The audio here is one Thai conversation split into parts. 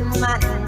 นมัน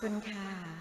คุณค่ะ